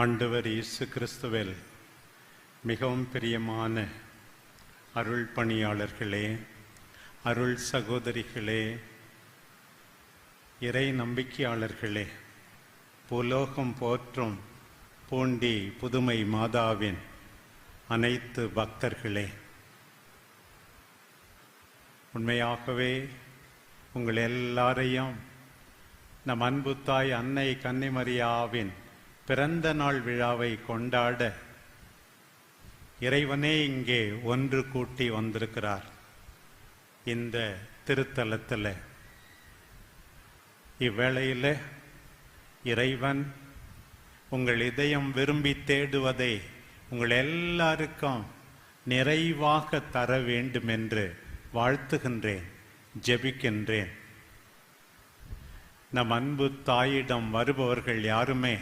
ஆண்டவர் இயேசு கிறிஸ்துவில் மிகவும் பிரியமான அருள் பணியாளர்களே அருள் சகோதரிகளே இறை நம்பிக்கையாளர்களே புலோகம் போற்றும் பூண்டி புதுமை மாதாவின் அனைத்து பக்தர்களே உண்மையாகவே உங்கள் எல்லாரையும் நம் அன்பு தாய் அன்னை கன்னிமரியாவின் பிறந்த நாள் விழாவை கொண்டாட இறைவனே இங்கே ஒன்று கூட்டி வந்திருக்கிறார். இந்த திருத்தலத்தில் இவ்வேளையில் இறைவன் உங்கள் இதயம் விரும்பி தேடுவதை உங்கள் எல்லாருக்கும் நிறைவாக தர வேண்டும் என்று வாழ்த்துகின்றேன் ஜெபிக்கின்றேன். நம் அன்பு தாயிடம் வருபவர்கள் யாருமே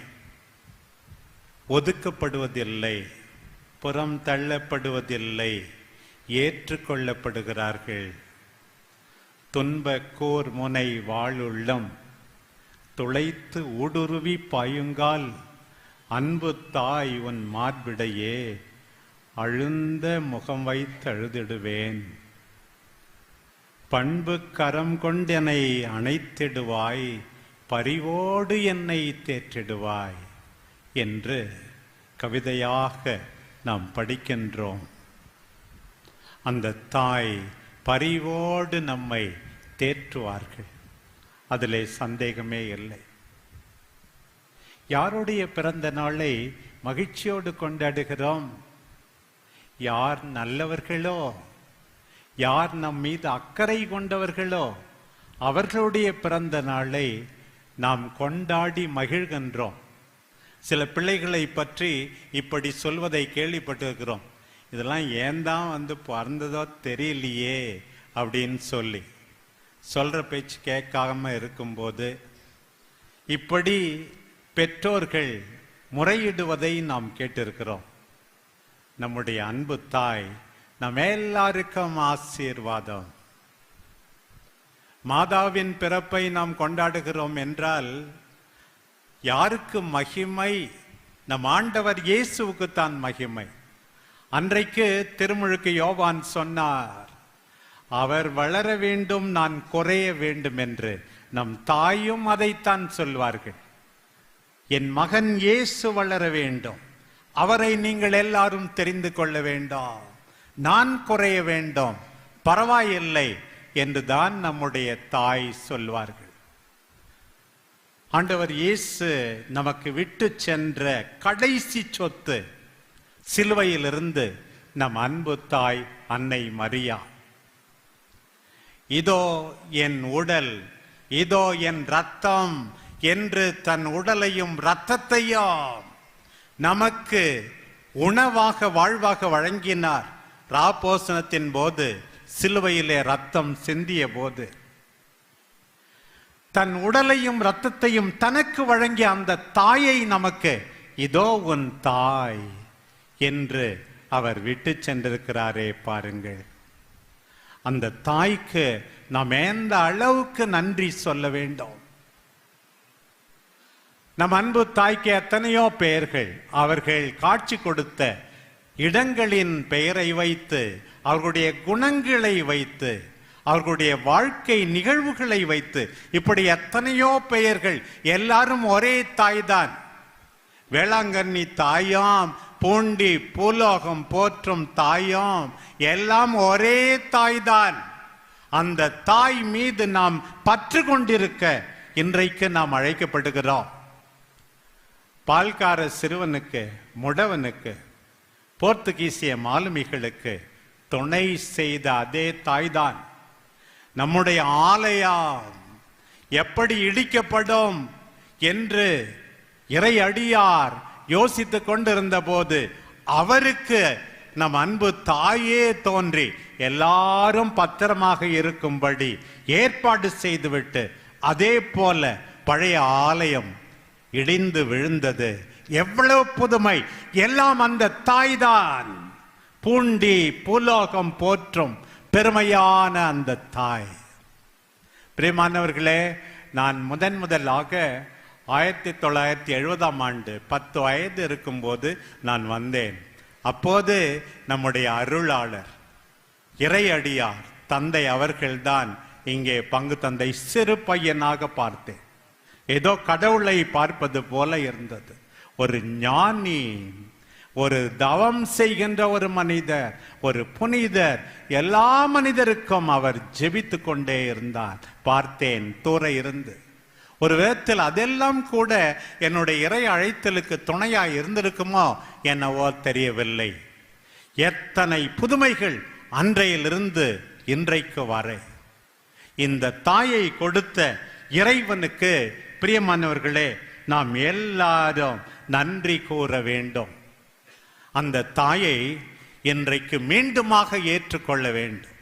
ஒதுக்கப்படுவதில்லை புறம் தள்ளப்படுவதில்லை ஏற்றுக்கொள்ளப்படுகிறார்கள். துன்ப கோர் முனை வாழுள்ளம் துளைத்து ஊடுருவி பாயுங்கால் அன்பு தாய் உன் மார்பிடையே அழுந்த முகம் வைத்து அழுதிடுவேன் பண்பு கரம் கொண்டெனை அணைத்திடுவாய் பரிவோடு என்னை தேற்றிடுவாய். என்று கவிதையாக நாம் படிக்கின்றோம். அந்த தாய் பரிவோடு நம்மை தேற்றுவார்கள். அதிலே சந்தேகமே இல்லை. யாருடைய பிறந்த நாளை மகிழ்ச்சியோடு கொண்டாடுகிறோம்? யார் நல்லவர்களோ? யார் நம் மீது அக்கறை கொண்டவர்களோ? அவர்களுடைய பிறந்த நாளை நாம் கொண்டாடி மகிழ்கின்றோம். சில பிள்ளைகளை பற்றி இப்படி சொல்வதை கேள்விப்பட்டிருக்கிறோம். இதெல்லாம் ஏன் தான் வந்து பிறந்ததோ தெரியலையே அப்படின்னு சொல்லி. சொல்கிற பேச்சு கேட்காம இருக்கும்போது இப்படி பெற்றோர்கள் முறையிடுவதை நாம் கேட்டிருக்கிறோம். நம்முடைய அன்பு தாய் நம்ம எல்லாருக்கும் ஆசீர்வாதம். மாதாவின் பிறப்பை நாம் கொண்டாடுகிறோம் என்றால் யாருக்கு மகிமை? நம் ஆண்டவர் இயேசுவுக்கு தான் மகிமை. அன்றைக்கு திருமுழுக்கு யோவான் சொன்னார் அவர் வளர வேண்டும் நான் குறைய வேண்டும் என்று. நம் தாயும் அதைத்தான் சொல்வார்கள். என் மகன் இயேசு வளர வேண்டும். அவரை நீங்கள் எல்லாரும் தெரிந்து கொள்ள வேண்டாம். நான் குறைய வேண்டும். பரவாயில்லை என்றுதான் நம்முடைய தாய் சொல்வார்கள். ஆண்டவர் இயேசு நமக்கு விட்டு சென்ற கடைசி சொத்து சிலுவையிலிருந்து நம் அன்பு தாய் அன்னை மரியா. இதோ என் உடல் இதோ என் ரத்தம் என்று தன் உடலையும் ரத்தத்தையும் நமக்கு உணவாக வாழ்வாக வழங்கினார். ராபோசனத்தின் போது சிலுவையிலே ரத்தம் சிந்திய போது தன் உடலையும் ரத்தத்தையும் தனக்கு வழங்கிய அந்த தாயை நமக்கு இதோ உன் தாய் என்று அவர் விட்டு சென்றிருக்கிறாரே பாருங்கள். அந்த தாய்க்கு நாம் எந்த அளவுக்கு நன்றி சொல்ல வேண்டும்? நம் அன்பு தாய்க்கு எத்தனையோ பெயர்கள் அவர்கள் காட்சி கொடுத்த இடங்களின் பெயரை வைத்து அவர்களுடைய குணங்களை வைத்து அவர்களுடைய வாழ்க்கை நிகழ்வுகளை வைத்து இப்படி எத்தனையோ பெயர்கள் எல்லாரும் ஒரே தாய் தான் வேளாங்கண்ணி தாயாம் பூண்டி பூலோகம் போற்றும் தாயாம் எல்லாம் ஒரே தாய்தான். அந்த தாய் மீது நாம் பற்று கொண்டிருக்க இன்றைக்கு நாம் அழைக்கப்படுகிறோம். பால்கார சிறுவனுக்கு முடவனுக்கு போர்த்துகீசிய மாலுமிகளுக்கு துணை செய்த அதே தாய்தான். நம்முடைய ஆலயம் எப்படி இடிக்கப்படும் என்று இறை அடியார் யோசித்து கொண்டிருந்த போது அவருக்கு நம் அன்பு தாயே தோன்றி எல்லாரும் பத்திரமாக இருக்கும்படி ஏற்பாடு செய்துவிட்டு அதே போல பழைய ஆலயம் இடிந்து விழுந்தது. எவ்வளவு புதுமை. எல்லாம் அந்த தாய்தான். பூண்டி பூலோகம் போற்றும் பெருமையான அந்த தாய். பிரியமானவர்களே நான் முதன் முதலாக ஆயிரத்தி தொள்ளாயிரத்தி எழுபதாம் ஆண்டு பத்து வயது இருக்கும்போது நான் வந்தேன். அப்போது நம்முடைய அருளாளர் இறையடியார் தந்தை அவர்கள்தான் இங்கே பங்கு தந்தை சிறு பையனாக பார்த்தேன். ஏதோ கடவுளை பார்ப்பது போல இருந்தது. ஒரு ஞானி ஒரு தவம் செய்கின்ற ஒரு மனிதர் ஒரு புனிதர் எல்லா மனிதருக்கும் அவர் ஜெபித்து கொண்டே இருந்தார். பார்த்தேன் தூர இருந்து. ஒரு விதத்தில் அதெல்லாம் கூட என்னுடைய இறை அழைத்தலுக்கு துணையாய் இருந்திருக்குமோ என்னவோ தெரியவில்லை. எத்தனை புதுமைகள் அன்றையிலிருந்து இன்றைக்கு வரை. இந்த தாயை கொடுத்த இறைவனுக்கு பிரியமானவர்களே நாம் எல்லாரும் நன்றி கூற வேண்டும். அந்த தாயை இன்றைக்கு மீண்டுமாக ஏற்றுக்கொள்ள வேண்டும்.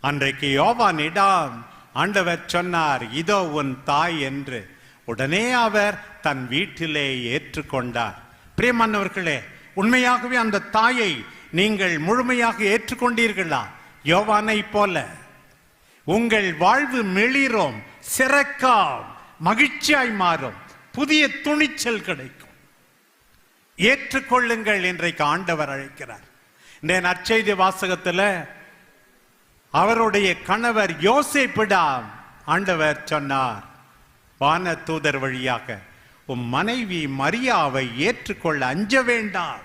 அன்றைக்கு யோவானிடம் ஆண்டவர் சொன்னார் இதோ உன் தாய் என்று. உடனே அவர் தன் வீட்டிலே ஏற்றுக்கொண்டார். பிரியமானவர்களே உண்மையாகவே அந்த தாயை நீங்கள் முழுமையாக ஏற்றுக்கொண்டீர்களா? யோவானை போல. உங்கள் வாழ்வு மெளிரும் சிறக்காம் மகிழ்ச்சியாய் மாறும். புதிய துணிச்சல் கிடைக்கும். ஏற்றுக்கொள்ளுங்கள் இன்றைக்கு ஆண்டவர் அழைக்கிறார். இந்த நற்செய்தி வாசகத்துல அவருடைய கணவர் யோசேப்பிடாம் ஆண்டவர் சொன்னார் வான தூதர் வழியாக உம் மனைவி மரியாவை ஏற்றுக்கொள்ள அஞ்ச வேண்டாம்.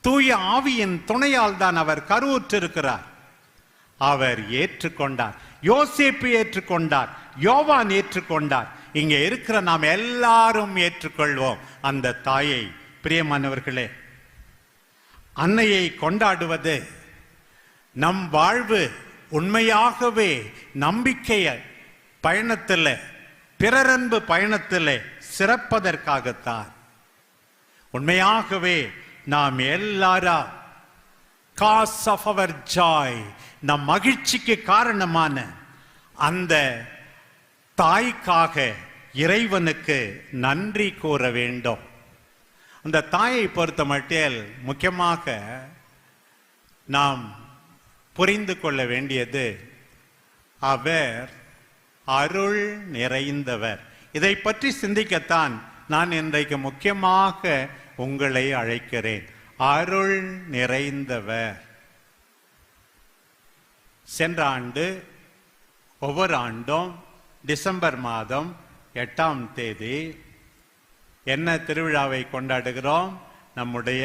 தூய ஆவியின் துணையால் தான் அவர் கருவுற்றிருக்கிறார். அவர் ஏற்றுக்கொண்டார் யோசேப்பு ஏற்றுக்கொண்டார் யோவான் ஏற்றுக்கொண்டார் இங்கே இருக்கிற நாம் எல்லாரும் ஏற்றுக்கொள்வோம். அந்த தாயை பிரியமானவர்களே அன்னையை கொண்டாடுவது நம் வாழ்வு உண்மையாகவே நம்பிக்கைய பயணத்தில் பிறரன்பு பயணத்தில் சிறப்பதற்காகத்தான். உண்மையாகவே நாம் எல்லாரா காஸ் ஆஃப் அவர் ஜாய் நம் மகிழ்ச்சிக்கு காரணமான அந்த தாய்க்காக இறைவனுக்கு நன்றி கூற வேண்டும். அந்த தாயை பொறுத்த மட்டில் முக்கியமாக நாம் புரிந்து கொள்ள வேண்டியது அவர் அருள் நிறைந்தவர். இதை பற்றி சிந்திக்கத்தான் நான் இன்றைக்கு முக்கியமாக உங்களை அழைக்கிறேன். அருள் நிறைந்தவர். சென்ற ஆண்டு ஒவ்வொரு ஆண்டும் டிசம்பர் மாதம் எட்டாம் தேதி என்ன திருவிழாவை கொண்டாடுகிறோம்? நம்முடைய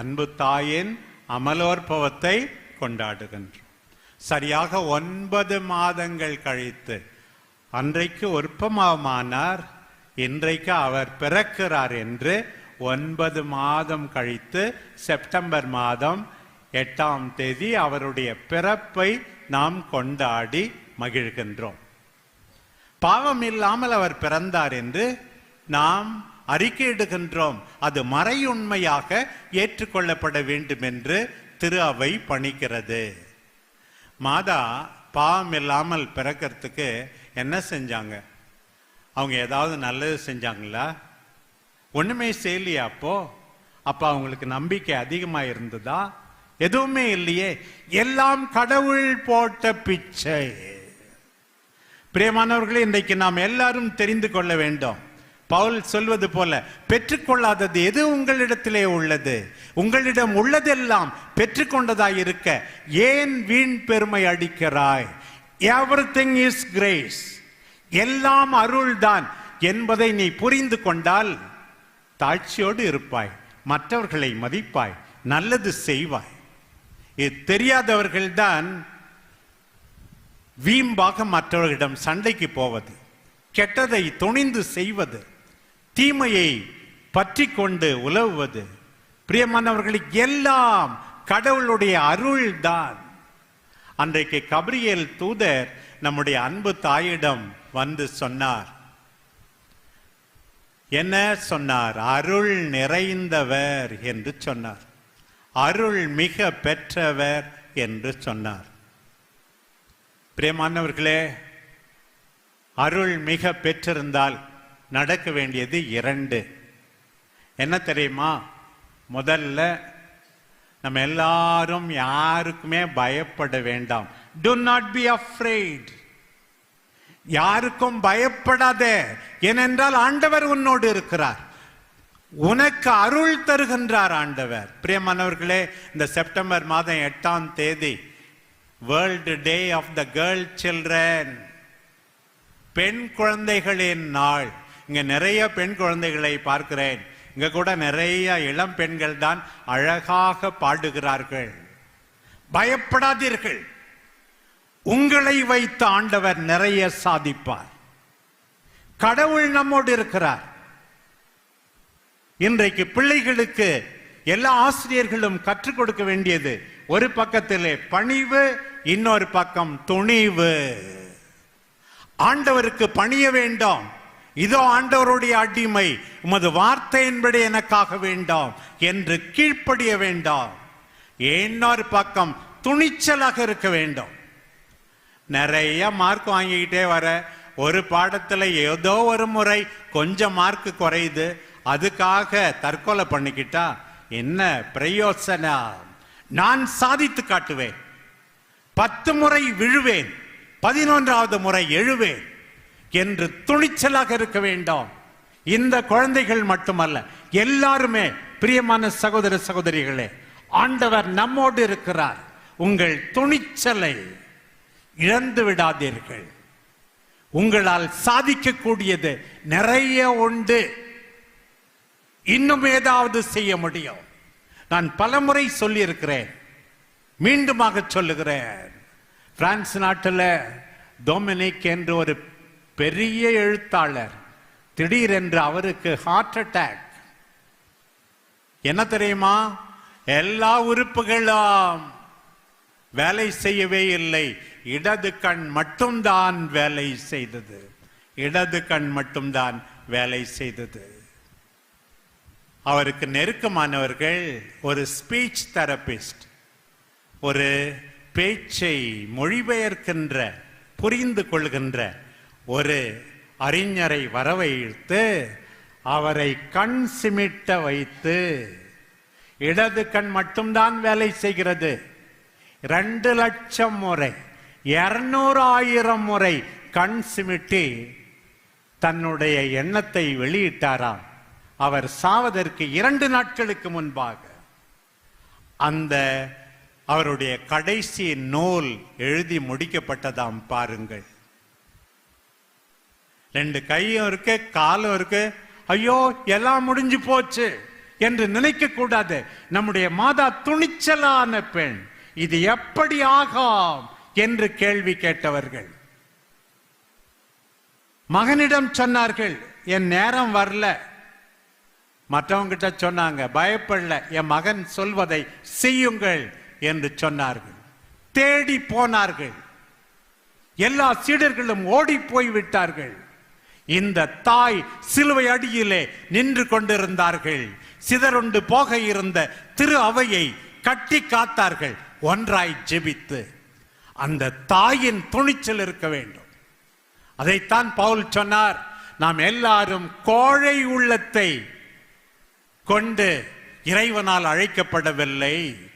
அன்பு தாயின் அமலோற்பவத்தை கொண்டாடுகின்றோம். சரியாக ஒன்பது மாதங்கள் கழித்து அன்றைக்கு உற்பமானார் இன்றைக்கு அவர் பிறக்கிறார் என்று ஒன்பது மாதம் கழித்து செப்டம்பர் மாதம் எட்டாம் தேதி அவருடைய பிறப்பை நாம் கொண்டாடி மகிழ்கின்றோம். பாவம் இல்லாமல் அவர் பிறந்தார் என்று நாம் அறிக்கையிடுகின்றோம். அது மறையுண்மையாக ஏற்றுக்கொள்ளப்பட வேண்டும் என்று திரு அவை பணிக்கிறது. மாதா பாவம் இல்லாமல் பிறக்கிறதுக்கு என்ன செஞ்சாங்க? அவங்க ஏதாவது நல்லது செஞ்சாங்களா? ஒண்ணுமே செய்யலையா அப்போ அவங்களுக்கு நம்பிக்கை அதிகமாக இருந்ததா? எதுவுமே இல்லையே. எல்லாம் கடவுள் போட்ட பிச்சை. பிரியமானவர்களே இன்றைக்கு நாம் எல்லாரும் தெரிந்து கொள்ள வேண்டும். பவுல் சொல்வது போல பெற்றுக்கொள்ளாதது எது உங்களிடத்திலே உள்ளது? உங்களிடம் உள்ளதெல்லாம் பெற்றுக்கொண்டதாய் இருக்க ஏன் வீண் பெருமை அடிக்கிறாய்? எவ்ரிதிங் இஸ் கிரேஸ் எல்லாம் அருள்தான் என்பதை நீ புரிந்து கொண்டால் தாழ்ச்சியோடு இருப்பாய் மற்றவர்களை மதிப்பாய் நல்லது செய்வாய். இது தெரியாதவர்கள்தான் வீம்பாக மற்றவர்களிடம் சண்டைக்கு போவது கெட்டதை துணிந்து செய்வது தீமையை பற்றி கொண்டு உலவுவது பிரியமானவர்களுக்கு எல்லாம் கடவுளுடைய அருள் தான் அன்றைக்கு கபிரியேல் தூதர் நம்முடைய அன்பு தாயிடம் வந்து சொன்னார் என்ன சொன்னார்? அருள் நிறைந்தவர் என்று சொன்னார். அருள் மிக பெற்றவர் என்று சொன்னார். பிரியமானவர்களே அருள் மிக பெற்றிருந்தால் நடக்க வேண்டியது இரண்டு. என்ன தெரியுமா? முதல்ல நம்ம எல்லாரும் யாருக்குமே பயப்பட வேண்டாம். டு நாட் பி அஃப்ரைட் யாருக்கும் பயப்படாதே ஏனென்றால் ஆண்டவர் உன்னோடு இருக்கிறார். உனக்கு அருள் தருகின்றார் ஆண்டவர். பிரியமானவர்களே இந்த செப்டம்பர் மாதம் எட்டாம் தேதி world day of the girl children பெண் குழந்தைகளின் நாள். இங்க நிறைய பெண் குழந்தைகளை பார்க்கிறேன். இங்க கூட நிறைய இளம் பெண்கள் தான் அழகாக பாடுகிறார்கள். பயப்படாதீர்கள். உங்களை வைத்த ஆண்டவர் நிறைய சாதிப்பார். கடவுள் நம்மோடு இருக்கிறார். இன்றைக்கு பிள்ளைகளுக்கு எல்லா ஆசிரியர்களும் கற்றுக் கொடுக்க வேண்டியது ஒரு பக்கத்திலே பணிவு இன்னொரு பக்கம் துணிவு. ஆண்டவருக்கு பணிய வேண்டாம். இதோ ஆண்டவருடைய அடிமை உமது வார்த்தையின்படி எனக்காக வேண்டாம் என்று கீழ்ப்படிய வேண்டாம். இன்னொரு பக்கம் துணிச்சலாக இருக்க வேண்டும். நிறைய மார்க் வாங்கிக்கிட்டே வர ஒரு பாடத்துல ஏதோ ஒரு முறை கொஞ்சம் மார்க் குறையுது. அதுக்காக தற்கொலை பண்ணிக்கிட்டா என்ன பிரயோசனம்? நான் சாதித்து காட்டுவேன். பத்து முறை விழுவேன். பதினொன்றாவது முறை எழுவேன். என்று துணிச்சலாக இருக்க வேண்டும். இந்த குழந்தைகள் மட்டுமல்ல எல்லாருமே பிரியமான சகோதர சகோதரிகளே ஆண்டவர் நம்மோடு இருக்கிறார். உங்கள் துணிச்சலை இழந்து விடாதீர்கள். உங்களால் சாதிக்கக்கூடியது நிறைய உண்டு. இன்னும் ஏதாவது செய்ய முடியும். நான் பலமுறை சொல்லியிருக்கிறேன். மீண்டுமாக சொல்லுகிறேன். பிரான்ஸ் நாட்டில் டொமினிக் என்று ஒரு பெரிய எழுத்தாளர் திடீரென்று அவருக்கு ஹார்ட் அட்டாக் என்ன தெரியுமா? எல்லா உறுப்புகளும் வேலை செய்யவே இல்லை. இடது கண் மட்டும்தான் வேலை செய்தது. இடது கண் மட்டும்தான் வேலை செய்தது. அவருக்கு நெருக்கமானவர்கள் ஒரு ஸ்பீச் தெரபிஸ்ட் ஒரு பேச்சை மொழிபெயர்க்கின்ற புரிந்து கொள்கின்ற ஒரு அறிஞரை வரவைத்து அவரை கண் சிமிட்ட வைத்து இடது கண் மட்டும்தான் வேலை செய்கிறது. ரெண்டு லட்சம் முறை இருநூறு ஆயிரம் முறை கண் சிமிட்டி தன்னுடைய எண்ணத்தை வெளியிட்டாராம். அவர் சாவதற்கு இரண்டு நாட்களுக்கு முன்பாக அந்த அவருடைய கடைசி நூல் எழுதி முடிக்கப்பட்டதாம் பாருங்கள். ரெண்டு கையும் இருக்கு காலும் இருக்கு. ஐயோ எல்லாம் முடிஞ்சு போச்சு என்று நினைக்க கூடாது. நம்முடைய மாதா துணிச்சலான பெண். இது எப்படி ஆகாம் என்று கேள்வி கேட்டவர்கள். மகனிடம் சொன்னார்கள் என் நேரம் வரல. மற்றவங்கிட்ட சொன்னாங்க பயப்படல என் மகன் சொல்வதை செய்யுங்கள் என்று சொன்னார்கள். தேடி போனார்கள். எல்லா சீடர்களும் ஓடி போய் விட்டார்கள் இந்த தாய் சிலுவை அடியிலே நின்று கொண்டிருந்தார்கள். சிதறுண்டு போக இருந்த திரு அவையை கட்டி காத்தார்கள் ஒன்றாய் ஜெபித்து. அந்த தாயின் துணிச்சல் இருக்க வேண்டும். அதைத்தான் பவுல் சொன்னார் நாம் எல்லாரும் கோழை உள்ளத்தை கொண்டு இறைவனால் அழைக்கப்படவில்லை.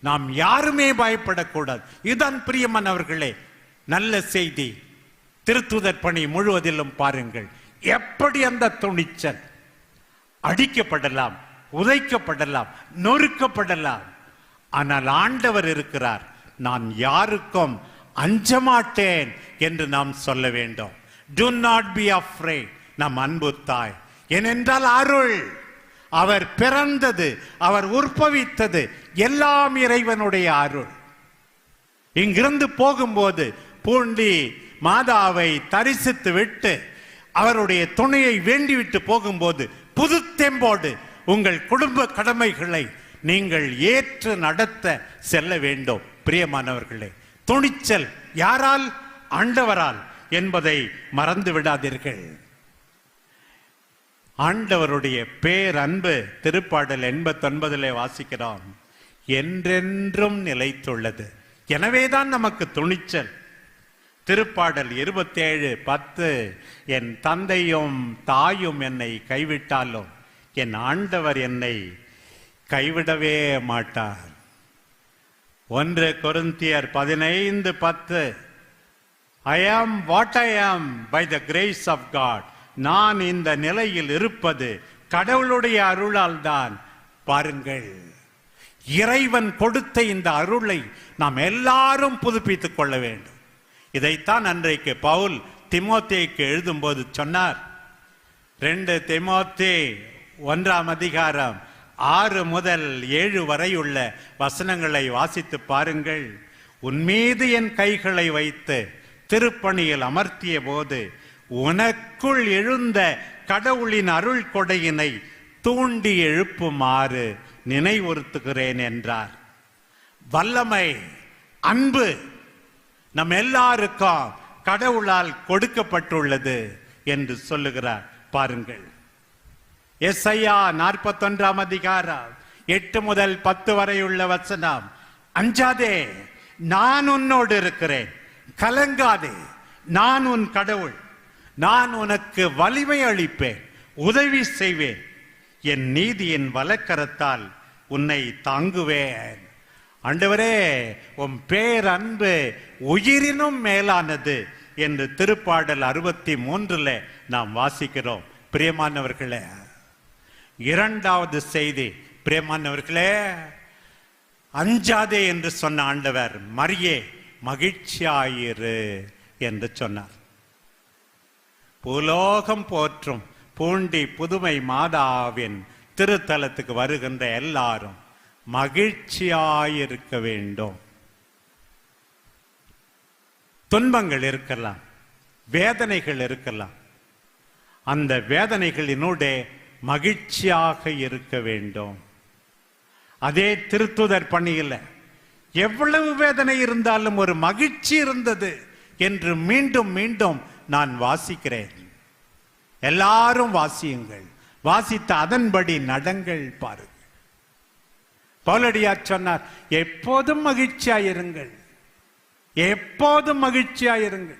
நாம் யாருமே பயப்படக்கூடாது. இதுதான் பிரியமானவர்களே நல்ல செய்தி. திருத்துதற் பணி முழுவதிலும் பாருங்கள். எப்படி அந்த துணிச்சல்? அடிக்கப்படலாம் உதைக்கப்படலாம் நொறுக்கப்படலாம். ஆனால் ஆண்டவர் இருக்கிறார். நான் யாருக்கும் அஞ்ச மாட்டேன் என்று நாம் சொல்ல வேண்டும். டு நாட் பி அஃப்ரே நம் அன்பு தாய். ஏனென்றால் அருள் அவர் பிறந்தது அவர் உற்பவித்தது எல்லாம் இறைவனுடைய அருள். இங்கிருந்து போகும்போது பூண்டி மாதாவை தரிசித்து விட்டு அவருடைய துணையை வேண்டிவிட்டு போகும்போது புது தெம்போடு உங்கள் குடும்ப கடமைகளை நீங்கள் ஏற்று நடத்த செல்ல வேண்டும். பிரியமானவர்களே துணிச்சல் யாரால்? ஆண்டவரால் என்பதை மறந்து விடாதீர்கள். ஆண்டவருடைய பேரன்பு திருப்பாடல் எண்பத்தொன்பதிலே வாசிக்கிறோம். என்றென்றும் நிலைத்துள்ளது. எனவேதான் நமக்கு துணிச்சல். திருப்பாடல் இருபத்தேழு பத்து என் தந்தையும் தாயும் என்னை கைவிட்டாலும் என் ஆண்டவர் என்னை கைவிடவே மாட்டார். ஒன்று கொருந்தியர் பதினைந்து பத்து ஐ ஆம் what I am by the grace of God நான் இந்த நிலையில் இருப்பது கடவுளுடைய அருளால் தான் பாருங்கள். இறைவன் கொடுத்த இந்த அருளை நாம் எல்லாரும் புதுப்பித்துக் கொள்ள வேண்டும். இதைத்தான் அன்றைக்கு பவுல் திமோத்தேக்கு எழுதும்போது சொன்னார். ரெண்டு திமோத்தே ஒன்றாம் அதிகாரம் ஆறு முதல் ஏழு வரை உள்ள வசனங்களை வாசித்து பாருங்கள். உன் மீது என் கைகளை வைத்து திருப்பணியில் அமர்த்திய போது உனக்குள் எழுந்த கடவுளின் அருள் கொடையினை தூண்டி எழுப்புமாறு நினைவுறுத்துகிறேன் என்றார். வல்லமை அன்பு நம் எல்லாருக்கும் கடவுளால் கொடுக்கப்பட்டுள்ளது என்று சொல்லுகிறார். பாருங்கள். எஸ் ஐயா நாற்பத்தொன்றாம் அதிகாரம் எட்டு முதல் பத்து வரையுள்ள வசனம். அஞ்சாதே நான் உன்னோடு இருக்கிறேன். கலங்காதே நான் உன் கடவுள். நான் உனக்கு வலிமை அளிப்பேன் உதவி செய்வேன். என் நீதியின் வலக்கரத்தால் உன்னை தாங்குவேன். ஆண்டவரே உன் பேரன்பு உயிரினும் மேலானது என்று திருப்பாடல் அறுபத்தி மூன்றுல நாம் வாசிக்கிறோம். பிரியமானவர்களே இரண்டாவது செய்தி பிரியமானவர்களே அஞ்சாதே என்று சொன்ன ஆண்டவர் மரியே மகிழ்ச்சியாயிரு என்று சொன்னார். புலோகம் போற்றும் பூண்டி புதுமை மாதாவின் திருத்தலத்துக்கு வருகின்ற எல்லாரும் மகிழ்ச்சியாயிருக்க வேண்டும். துன்பங்கள் இருக்கலாம் வேதனைகள் இருக்கலாம். அந்த வேதனைகளினூடே மகிழ்ச்சியாக இருக்க வேண்டும். அதே திருத்துதர் பணியில எவ்வளவு வேதனை இருந்தாலும் ஒரு மகிழ்ச்சி இருந்தது என்று மீண்டும் மீண்டும் நான் வாசிக்கிறேன். எல்லாரும் வாசியுங்கள். வாசித்த அதன்படி நடங்கள் பாருங்கள். பவுலடியார் சொன்னார் எப்போதும் மகிழ்ச்சியாயிருங்கள். எப்போதும் மகிழ்ச்சியாயிருங்கள்.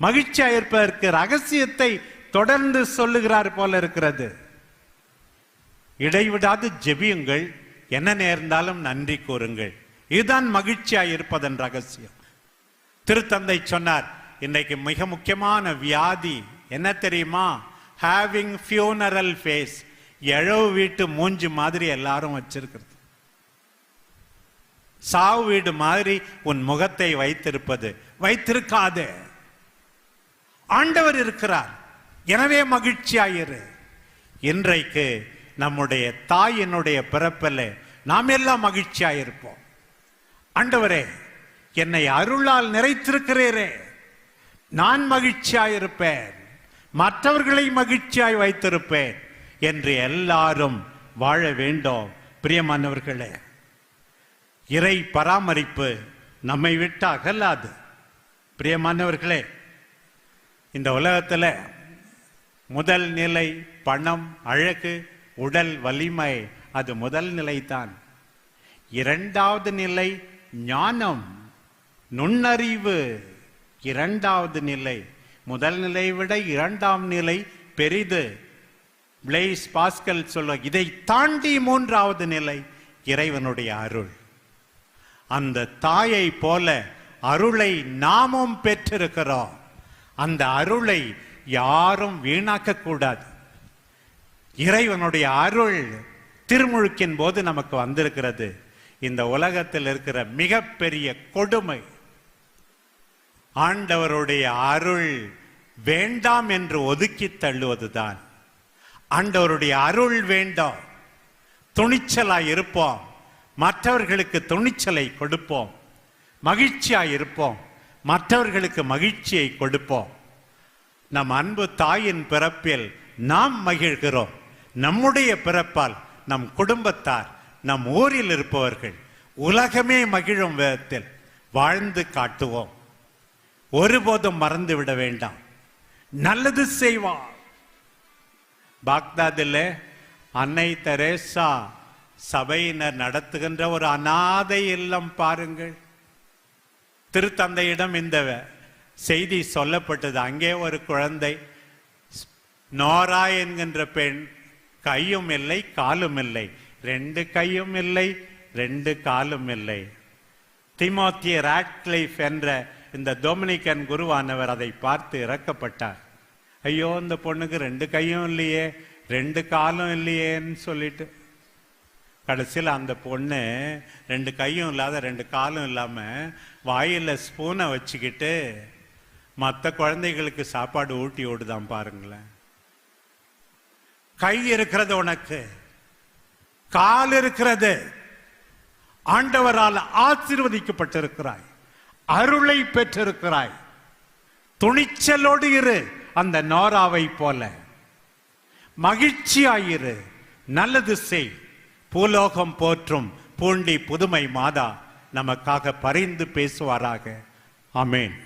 மகிழ்ச்சியாயிருப்பதற்கு ரகசியத்தை தொடர்ந்து சொல்லுகிறார் போல இருக்கிறது. இடைவிடாது ஜெபியுங்கள். என்ன நேர்ந்தாலும் நன்றி கூறுங்கள். இதுதான் மகிழ்ச்சியாய் இருப்பதன் ரகசியம். திருத்தந்தை சொன்னார் இன்னைக்கு மிக முக்கியமான வியாதி என்ன தெரியுமா? ஹேவிங் ஃபியூனரல் ஃபேஸ் எழவு வீட்டு மூஞ்சி மாதிரி எல்லாரும் வச்சிருக்கிறது. சாவு வீடு மாதிரி உன் முகத்தை வைத்திருப்பது. வைத்திருக்காதே. ஆண்டவர் இருக்கிறார். எனவே மகிழ்ச்சியாயிரு. இன்றைக்கு நம்முடைய தாயினுடைய பிறப்பில் நாம் எல்லாம் மகிழ்ச்சியாயிருப்போம். ஆண்டவரே என்னை அருளால் நிறைத்திருக்கிறீரே. நான் மகிழ்ச்சியாயிருப்பேன் மற்றவர்களை மகிழ்ச்சியாய் வைத்திருப்பேன் என்று எல்லாரும் வாழ வேண்டும் பிரியமானவர்களே. இறை பராமரிப்பு நம்மை விட்டு அகலாது. பிரியமானவர்களே இந்த உலகத்தில் முதல் நிலை பணம் அழகு உடல் வலிமை அது முதல் நிலைதான். இரண்டாவது நிலை ஞானம் நுண்ணறிவு. இரண்டாவது நிலை. முதல் நிலையை விட இரண்டாம் நிலை பெரிது. பிளேஸ் பாஸ்கல் சொல்ல இதை தாண்டி மூன்றாவது நிலை இறைவனுடைய அருள். அந்த தாயை போல அருளை நாமும் பெற்றிருக்கிறோம். அந்த அருளை யாரும் வீணாக்க கூடாது. இறைவனுடைய அருள் திருமுழுக்கின் போது நமக்கு வந்திருக்கிறது. இந்த உலகத்தில் இருக்கிற மிகப்பெரிய கொடுமை. ஆண்டவருடைய அருள் வேண்டாம் என்று ஒதுக்கி தள்ளுவதுதான். ஆண்டவருடைய அருள் வேண்டாம். துணிச்சலாய் இருப்போம். மற்றவர்களுக்கு துணிச்சலை கொடுப்போம். மகிழ்ச்சியாய் இருப்போம். மற்றவர்களுக்கு மகிழ்ச்சியை கொடுப்போம். நம் அன்பு தாயின் பிறப்பில் நாம் மகிழ்கிறோம். நம்முடைய பிறப்பால் நம் குடும்பத்தார் நம் ஊரில் இருப்பவர்கள் உலகமே மகிழும் விதத்தில் வாழ்ந்து காட்டுவோம். ஒருபோதும் மறந்து விட வேண்டாம். நல்லது செய்வார் பாக்தாதில் அன்னை தெரேசா சபையினர் நடத்துகின்ற ஒரு அனாதை இல்லம் பாருங்கள். திருத்தந்தையிடம் இந்த செய்தி சொல்லப்பட்டது. அங்கே ஒரு குழந்தை நோரா என்கின்ற பெண் கையும் இல்லை காலும் இல்லை. ரெண்டு கையும் இல்லை ரெண்டு காலும் இல்லை. திமோத்திய ராட்லைஃப் என்ற இந்த டொமினிக்கன் குருவானவர் அதை பார்த்து இறக்கப்பட்டார். ஐயோ இந்த பொண்ணுக்கு ரெண்டு கையும் இல்லையே ரெண்டு காலும் இல்லையேன்னு சொல்லிட்டு. கடைசியில் அந்த பொண்ணு ரெண்டு கையும் இல்லாத ரெண்டு காலும் இல்லாமல் வாயில ஸ்பூனை வச்சுக்கிட்டு மற்ற குழந்தைகளுக்கு சாப்பாடு ஊட்டி ஓடுதான் பாருங்களேன். கை இருக்கிறது உனக்கு கால் இருக்கிறது. ஆண்டவரால் ஆசீர்வதிக்கப்பட்டிருக்கிறாய். அருளை பெற்றிருக்கிறாய். துணிச்சலோடு இரு அந்த நோராவை போல. மகிழ்ச்சியாயிரு நல்லது செய். பூலோகம் போற்றும் பூண்டி புதுமை மாதா நமக்காக பரிந்து பேசுவாராக. அமேன்